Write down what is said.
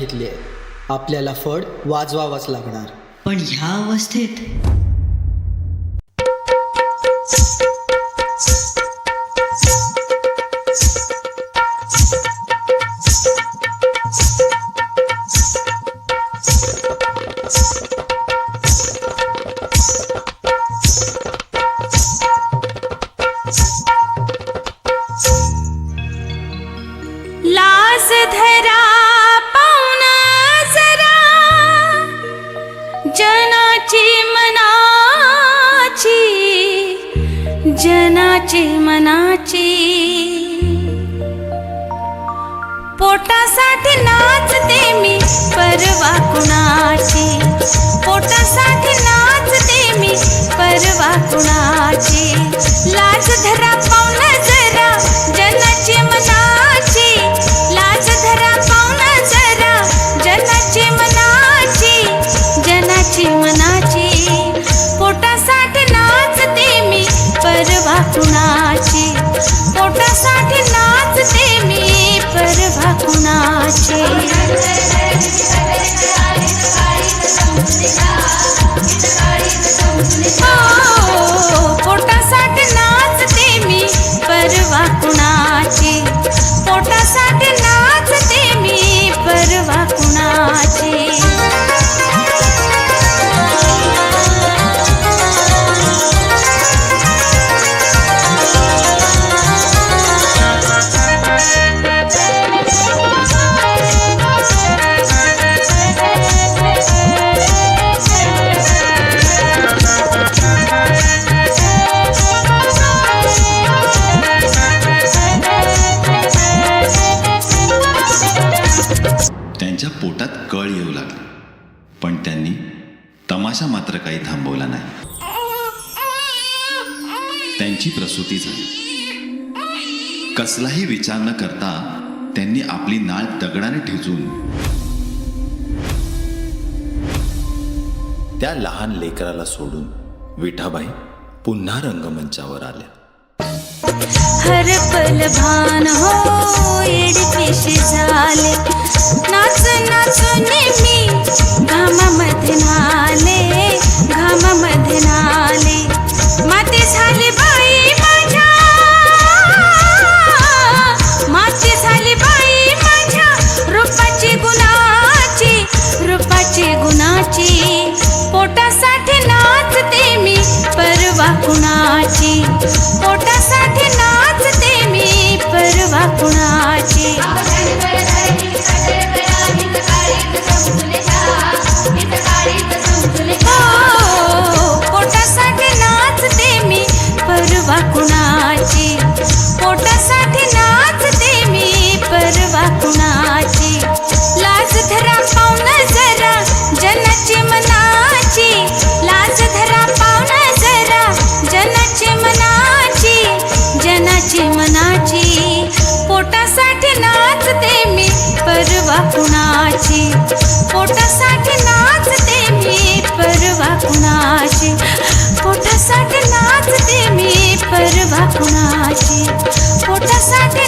घेतली आहे. आपल्याला फड वाजवावंच लागणार. पण ह्या अवस्थेत जनाची मनाची. पोटासाठी नाचते मी परवा कुणाची. पोटासाठी नाचते मी परवा कुणाची. पोटासाठी नाचते मी परवा कुणाची. पोटासाठी पोटात कळ येऊ लागली. पण त्यांनी तमाशा मात्र काही थांबवला नाही. त्यांची प्रसूती झाली. कसलाही विचार न करता त्यांनी आपली नाळ दगडाने ठेचून त्या लहान लेकराला सोडून विठाबाई पुन्हा रंगमंचावर आल्या. हर पल भान हो एडपिशी झाले. पोटासाठी नाचते मी परवा कुणाची. पोटासाठी नाचते मी परवा कुणाची. पोटासाठी नाचते मी परवा कुणाची. पोटासाठी